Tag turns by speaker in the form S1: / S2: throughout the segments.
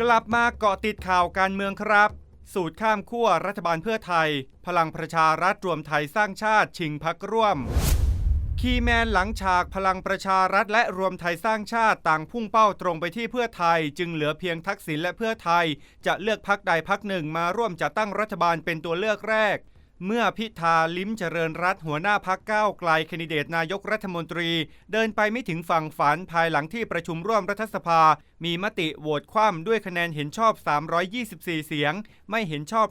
S1: กลับมาเกาะติดข่าวการเมืองครับ สูตรข้ามขั้วรัฐบาลเพื่อไทย พลังประชารัฐรวมไทยสร้างชาติชิงพักร่วม คีแมนหลังฉากพลังประชารัฐและรวมไทยสร้างชาติต่างพุ่งเป้าตรงไปที่เพื่อไทย จึงเหลือเพียงทักษิณและเพื่อไทย จะเลือกพักใดพักหนึ่งมาร่วมจัดตั้งรัฐบาลเป็นตัวเลือกแรก เมื่อพิธาลิ้มเจริญรัตหัวหน้าพักก้าวไกลแคนดิเดตนายกรัฐมนตรี เดินไปไม่ถึงฝั่งฝันภายหลังที่ประชุมร่วมรัฐสภา มีมติโหวตคว่ำด้วยคะแนนเห็นชอบ 324 เสียง ไม่เห็นชอบ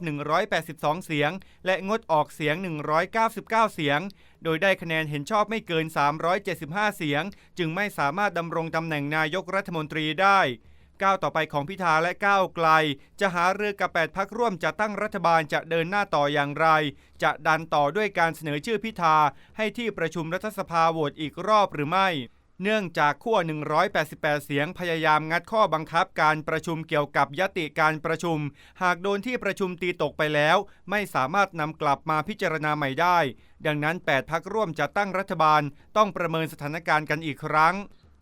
S1: 182 เสียง และงดออกเสียง 199 เสียง โดยได้คะแนนเห็นชอบไม่เกิน 375 เสียง จึงไม่สามารถดำรงตำแหน่งนายกรัฐมนตรีได้ ก้าวต่อไปของพิธาและก้าวไกล จะหาเรือกับ 8 พักร่วมจะตั้งรัฐบาลจะเดินหน้าต่ออย่างไร จะดันต่อด้วยการเสนอชื่อพิธา ให้ที่ประชุมรัฐสภาโหวตอีกรอบหรือไม่ เนื่องจากขั้ว 188 เสียงพยายามงัดข้อบังคับการประชุมเกี่ยวกับยติการประชุม หากโดนที่ประชุมตีตกไปแล้ว ไม่สามารถนำกลับมาพิจารณาใหม่ได้ ดังนั้น 8 พักร่วมจะตั้งรัฐบาล ต้องประเมินสถานการณ์กันอีกครั้ง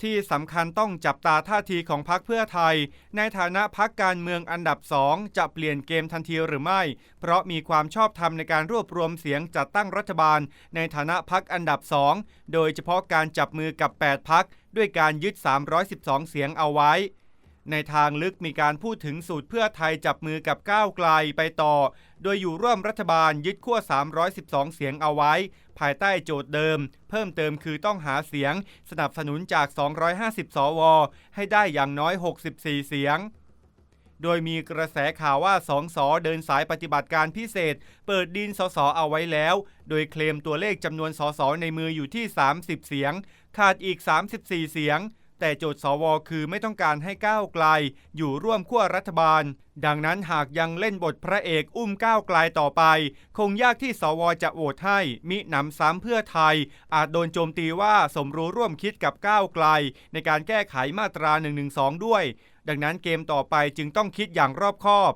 S1: ที่สำคัญต้องจับตาท่าทีของพักเพื่อไทย ในฐานะพักการเมืองอันดับสองจะเปลี่ยนเกมทันทีหรือไม่ เพราะมีความชอบธรรมในการรวบรวมเสียงจัดตั้งรัฐบาล ในฐานะพักอันดับสองโดยเฉพาะการจับมือกับ 8 พักด้วยการยึด 312 เสียงเอาไว้ ในทางลึกมีการพูดถึงสูตรเพื่อไทยจับมือกับก้าวไกลไปต่อ โดยอยู่ร่วมรัฐบาลยึดขั้ว 312 เสียงเอาไว้ ภายใต้โจทย์เดิม เพิ่มเติมคือต้องหาเสียง สนับสนุนจาก 250 สว ให้ได้อย่างน้อย 64 เสียงโดยมีกระแสข่าวว่าสองสอเดินสายปฏิบัติการพิเศษ เปิดดินสสเอาไว้แล้ว โดยเคลมตัวเลขจำนวนสสในมืออยู่ที่ 30 เสียง ขาดอีก 34 เสียง แต่โจทย์สวคือไม่ต้องการให้ก้าวไกล อยู่ร่วมขั้วรัฐบาล ดังนั้นหากยังเล่นบทพระเอกอุ้มก้าวไกลต่อไป คงยากที่สวจะโหวตให้มิหนำซ้ำเพื่อไทย อาจโดนโจมตีว่าสมรู้ร่วมคิดกับก้าวไกล ในการแก้ไขมาตรา112ด้วย ดังนั้นเกมต่อไปจึงต้องคิดอย่างรอบคอบ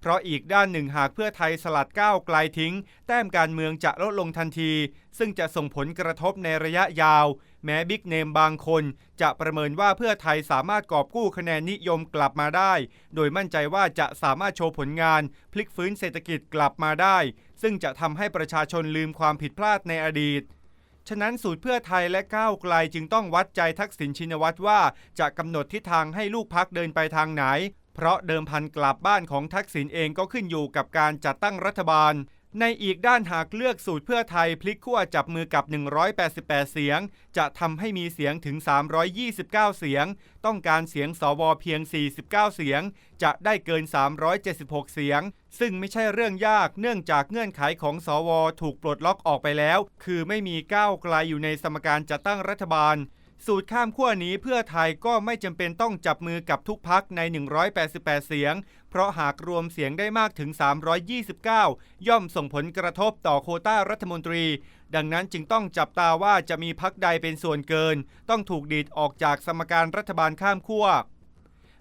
S1: เพราะอีกด้านหนึ่งหากเพื่อไทยสลัดก้าวไกลทิ้ง แต้มการเมืองจะลดลงทันที ซึ่งจะส่งผลกระทบในระยะยาว แม้บิ๊กเนมบางคน จะประเมินว่าเพื่อไทยสามารถกอบกู้คะแนนนิยมกลับมาได้ โดยมั่นใจว่าจะสามารถโชว์ผลงาน พลิกฟื้นเศรษฐกิจกลับมาได้ ซึ่งจะทำให้ประชาชนลืมความผิดพลาดในอดีตฉะนั้นสูตรเพื่อไทยและก้าวไกลจึงต้องวัดใจทักษิณชินวัตรว่าจะกำหนดทิศทางให้ลูกพักเดินไปทางไหน เพราะเดิมพันกลับบ้านของทักษิณเองก็ขึ้นอยู่กับการจัดตั้งรัฐบาล ในอีกด้านหากเลือกสูตรเพื่อไทยพลิกขั้วจับมือกับ 188 เสียง จะทำให้มีเสียงถึง 329 เสียง ต้องการเสียงสวเพียง 49 เสียง จะได้เกิน 376 เสียง ซึ่งไม่ใช่เรื่องยากเนื่องจากเงื่อนไขของสวถูกปลดล็อกออกไปแล้ว คือไม่มีก้าวไกลอยู่ในสมการจัดตั้งรัฐบาลสูตรข้ามขั้วนี้เพื่อไทยก็ไม่จำเป็นต้องจับมือกับทุกพักใน 188 เสียง เพราะหากรวมเสียงได้มากถึง 329 ย่อมส่งผลกระทบต่อโคต้ารัฐมนตรี ดังนั้นจึงต้องจับตาว่าจะมีพักใดเป็นส่วนเกิน ต้องถูกดีดออกจากสมการรัฐบาลข้ามขั้ว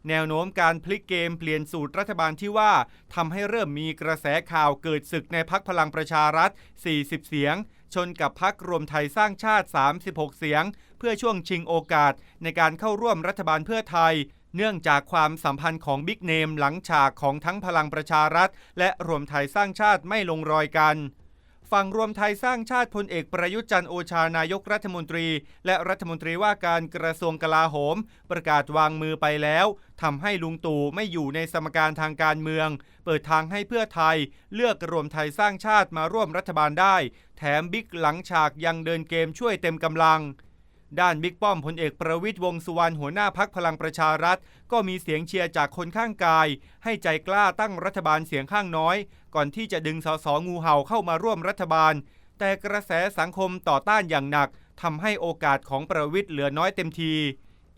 S1: แนวโน้มการพลิกเกมเปลี่ยนสูตรรัฐบาลที่ว่าทำให้เริ่มมีกระแสข่าวเกิดศึกในพักพลังประชารัฐ 40 เสียง ชนกับพักรวมไทยสร้างชาติ 36 เสียง เพื่อช่วงชิงโอกาสในการเข้าร่วมรัฐบาลเพื่อไทย เนื่องจากความสัมพันธ์ของบิ๊กเนมหลังฉากของทั้งพลังประชารัฐ และรวมไทยสร้างชาติไม่ลงรอยกันฝั่งรวมไทยสร้างชาติพลเอกประยุทธ์จันโอชานายกรัฐมนตรี และรัฐมนตรีว่าการกระทรวงกลาโหม ประกาศวางมือไปแล้วทำให้ลุงตู่ไม่อยู่ในสมการทางการเมือง เปิดทางให้เพื่อไทย เลือกรวมไทยสร้างชาติมาร่วมรัฐบาลได้ แถมบิ๊กหลังฉากยังเดินเกมช่วยเต็มกำลัง ด้านบิ๊กป้อมพลเอกประวิตยวงสุวรรณหัวหน้าพักพลังประชารัฐ ก็มีเสียงเชียร์จากคนข้างกาย ให้ใจกล้าตั้งรัฐบาลเสียงข้างน้อย ก่อนที่จะดึงสสงูเห่าเข้ามาร่วมรัฐบาล แต่กระแสสังคมต่อต้านอย่างหนักทำให้โอกาสของประวิตยเหลือน้อยเต็มที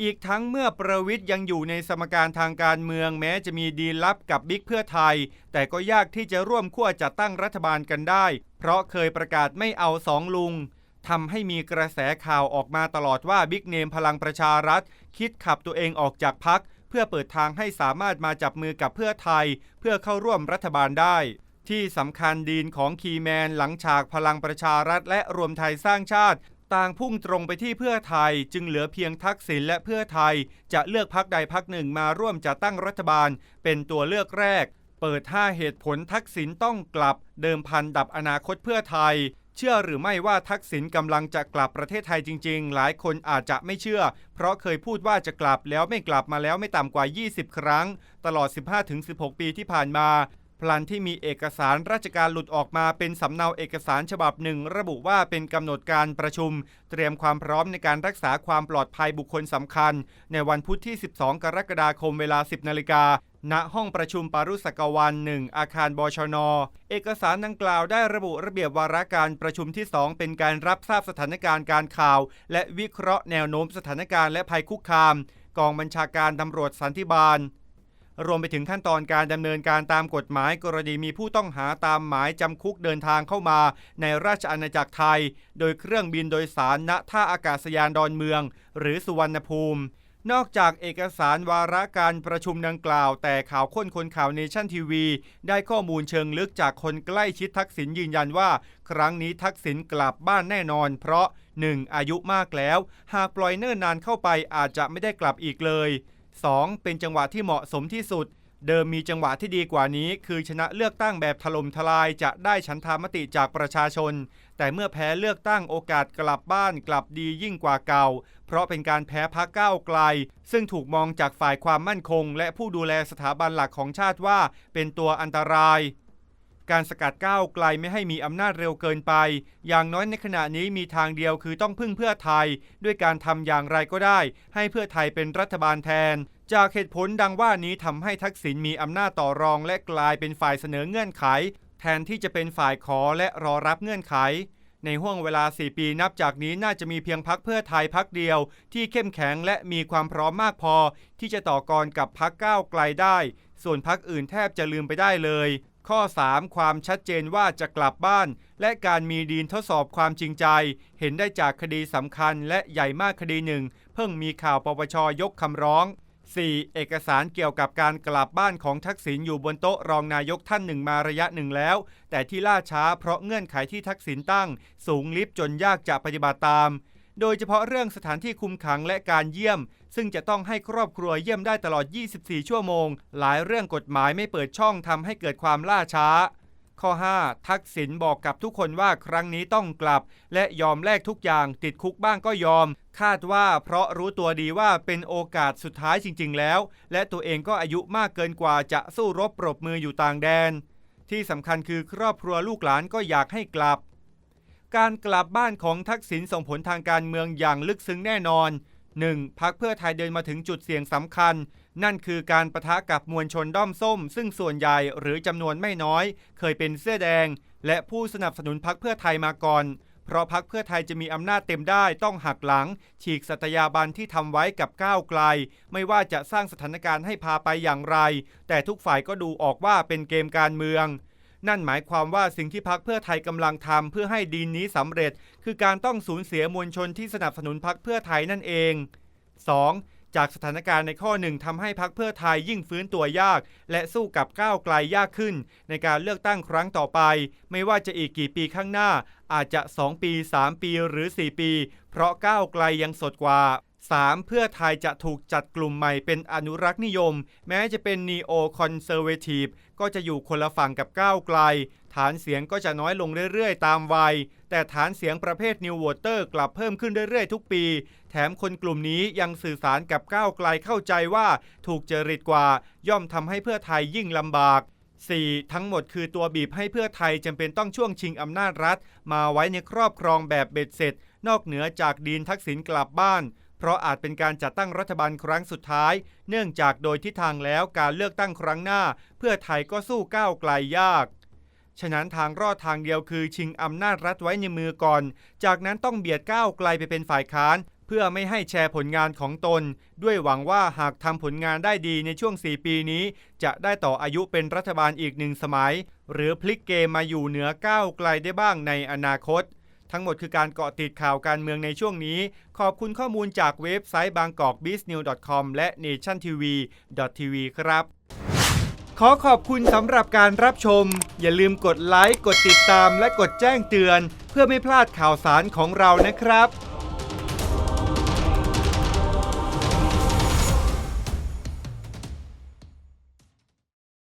S1: อีกทั้งเมื่อประวิทย์ยังอยู่ในสมการทางการเมืองแม้จะมีดีลลับกับบิ๊กเพื่อไทย แต่ก็ยากที่จะร่วมขั้วจัดตั้งรัฐบาลกันได้ เพราะเคยประกาศไม่เอาสองลุง ทำให้มีกระแสข่าวออกมาตลอดว่าบิ๊กเนมพลังประชารัฐ คิดขับตัวเองออกจากพัก เพื่อเปิดทางให้สามารถมาจับมือกับเพื่อไทย เพื่อเข้าร่วมรัฐบาลได้ ที่สำคัญดีนของคีแมนหลังฉากพลังประชารัฐ และรวมไทยสร้างชาติ ต่างพุ่งตรงไปที่เพื่อไทย จึงเหลือเพียงทักษิณและเพื่อไทย จะเลือกพักใดพักหนึ่งมาร่วมจัดตั้งรัฐบาล เป็นตัวเลือกแรก เปิด 5 เหตุผลทักษิณต้องกลับ เดิมพันดับอนาคตเพื่อไทย เชื่อหรือไม่ว่าทักษิณกำลังจะกลับประเทศไทยจริง ๆ หลายคนอาจจะไม่เชื่อ เพราะเคยพูดว่าจะกลับแล้วไม่กลับมาแล้วไม่ต่ำกว่า 20 ครั้ง ตลอด 15-16 ปีที่ผ่านมาพลันที่มีเอกสารราชการหลุดออกมาเป็นสำเนาเอกสารฉบับหนึ่ง ระบุว่าเป็นกำหนดการประชุม เตรียมความพร้อมในการรักษาความปลอดภัยบุคคลสำคัญ ในวันพุธที่ 12 กรกฎาคมเวลา 10 นาฬิกา ณห้องประชุมปารุสกวันหนึ่งอาคารบชน เอกสารดังกล่าวได้ระบุระเบียบวาระการประชุมที่ 2 เป็นการรับทราบสถานการณ์การข่าว และวิเคราะห์แนวโน้มสถานการณ์และภัยคุกคาม กองบัญชาการตำรวจสันติบาล รวมไปถึงขั้นตอนการดำเนินการตามกฎหมายกรณีมีผู้ต้องหาตามหมายจำคุกเดินทางเข้ามาในราชอาณาจักรไทย โดยเครื่องบินโดยสารณท่าอากาศยานดอนเมือง หรือสุวรรณภูมิ นอกจากเอกสารวาระการประชุมดังกล่าว แต่ข่าวค้นคนข่าวเนชั่นทีวี ได้ข้อมูลเชิงลึกจากคนใกล้ชิดทักษิณยืนยันว่า ครั้งนี้ทักษิณกลับบ้านแน่นอน เพราะ 1. อายุมากแล้ว หากปล่อยเนิ่นนานเข้าไปอาจจะไม่ได้กลับอีกเลย 2. เป็นจังหวะที่เหมาะสมที่สุด เดิมมีจังหวะที่ดีกว่านี้ คือชนะเลือกตั้งแบบถล่มทลายจะได้ฉันทามติจากประชาชน แต่เมื่อแพ้เลือกตั้งโอกาสกลับบ้านกลับดียิ่งกว่าเก่า เพราะเป็นการแพ้พักก้าวไกล ซึ่งถูกมองจากฝ่ายความมั่นคง และผู้ดูแลสถาบันหลักของชาติว่าเป็นตัวอันตรายการสกัดก้าวไกลไม่ให้มีอำนาจเร็วเกินไป อย่างน้อยในขณะนี้มีทางเดียวคือต้องพึ่งเพื่อไทย ด้วยการทำอย่างไรก็ได้ ให้เพื่อไทยเป็นรัฐบาลแทน จากเหตุผลดังว่านี้ทำให้ทักษิณมีอำนาจต่อรองและกลายเป็นฝ่ายเสนอเงื่อนไข แทนที่จะเป็นฝ่ายขอและรอรับเงื่อนไข ในห่วงเวลา 4 ปีนับจากนี้น่าจะมีเพียงพักเพื่อไทยพักเดียว ที่เข้มแข็งและมีความพร้อมมากพอ ที่จะต่อกรกับพักก้าวไกลได้ ส่วนพักอื่นแทบจะลืมไปได้เลย ข้อ 3 ความชัดเจนว่าจะกลับบ้าน และการมีดีนทดสอบความจริงใจ เห็นได้จากคดีสำคัญและใหญ่มากคดีหนึ่ง เพิ่งมีข่าวปปชยกคำร้อง 4. เอกสารเกี่ยวกับการกลับบ้านของทักษิณอยู่บนโต๊ะรองนายกท่านหนึ่งมาระยะหนึ่งแล้ว แต่ที่ล่าช้าเพราะเงื่อนไขที่ทักษิณตั้ง สูงลิฟจนยากจะปฏิบัติตาม โดยเฉพาะเรื่องสถานที่คุมขังและการเยี่ยม ซึ่งจะต้องให้ครอบครัวเยี่ยมได้ตลอด 24 ชั่วโมง หลายเรื่องกฎหมายไม่เปิดช่องทำให้เกิดความล่าช้า ข้อ 5 ทักษิณบอกกับทุกคนว่าครั้งนี้ต้องกลับ และยอมแลกทุกอย่างติดคุกบ้างก็ยอม คาดว่าเพราะรู้ตัวดีว่าเป็นโอกาสสุดท้ายจริง ๆ แล้ว และตัวเองก็อายุมากเกินกว่าจะสู้รบปรบมืออยู่ต่างแดน ที่สำคัญคือครอบครัวลูกหลานก็อยากให้กลับ การกลับบ้านของทักษิณส่งผลทางการเมืองอย่างลึกซึ้งแน่นอน 1. พักเพื่อไทยเดินมาถึงจุดเสี่ยงสำคัญ นั่นคือการประทะกับมวลชนด้อมส้ม ซึ่งส่วนใหญ่หรือจำนวนไม่น้อย เคยเป็นเสื้อแดง และผู้สนับสนุนพักเพื่อไทยมาก่อน เพราะพักเพื่อไทยจะมีอำนาจเต็มได้ต้องหักหลัง ฉีกสัตยาบันที่ทำไว้กับก้าวไกล ไม่ว่าจะสร้างสถานการณ์ให้พาไปอย่างไร แต่ทุกฝ่ายก็ดูออกว่าเป็นเกมการเมืองนั่นหมายความว่าสิ่งที่พักเพื่อไทยกำลังทำเพื่อให้ดีนนี้สำเร็จ คือการต้องสูญเสียมวลชนที่สนับสนุนพักเพื่อไทยนั่นเอง 2. จากสถานการณ์ในข้อหนึ่งทำให้พักเพื่อไทยยิ่งฟื้นตัวยาก และสู้กับก้าวไกลยากขึ้น ในการเลือกตั้งครั้งต่อไป ไม่ว่าจะอีกกี่ปีข้างหน้า อาจจะ 2 ปี 3 ปีหรือ 4 ปี เพราะก้าวไกลยังสดกว่า 3. เพื่อไทยจะถูกจัดกลุ่มใหม่เป็นอนุรักษ์นิยม แม้จะเป็นนีโอคอนเซอร์เวทีฟก็จะอยู่คนละฝั่งกับก้าวไกล ฐานเสียงก็จะน้อยลงเรื่อยๆ ตามวัย แต่ฐานเสียงประเภทนิวโวเตอร์กลับเพิ่มขึ้นเรื่อยๆ ทุกปี แถมคนกลุ่มนี้ยังสื่อสารกับก้าวไกลเข้าใจว่าถูกเจริตกว่าย่อมทำให้เพื่อไทยยิ่งลำบาก 4. ทั้งหมดคือตัวบีบให้เพื่อไทยจำเป็นต้องช่วงชิงอำนาจรัฐ มาไว้ในครอบครองแบบเบ็ดเสร็จ นอกเหนือจากดีนทักษิณกลับบ้าน เพราะอาจเป็นการจัดตั้งรัฐบาลครั้งสุดท้าย เนื่องจากโดยทิศทางแล้วการเลือกตั้งครั้งหน้า เพื่อไทยก็สู้ก้าวไกลยากฉะนั้นทางรอดทางเดียวคือชิงอำนาจรัฐไว้ในมือก่อน จากนั้นต้องเบียดก้าวไกลไปเป็นฝ่ายค้าน เพื่อไม่ให้แชร์ผลงานของตน ด้วยหวังว่าหากทำผลงานได้ดีในช่วง 4 ปีนี้ จะได้ต่ออายุเป็นรัฐบาลอีกหนึ่งสมัย หรือพลิกเกมมาอยู่เหนือก้าวไกลได้บ้างในอนาคต ทั้งหมดคือการเกาะติดข่าวการเมืองในช่วงนี้ ขอบคุณข้อมูลจากเว็บไซต์บางกอก b i z n e w s c o m และ nationtv.tv ครับ ขอขอบคุณสำหรับการรับชม อย่าลืมกดไลค์กดติดตามและกดแจ้งเตือน เพื่อไม่พลาดข่าวสารของเรานะครับ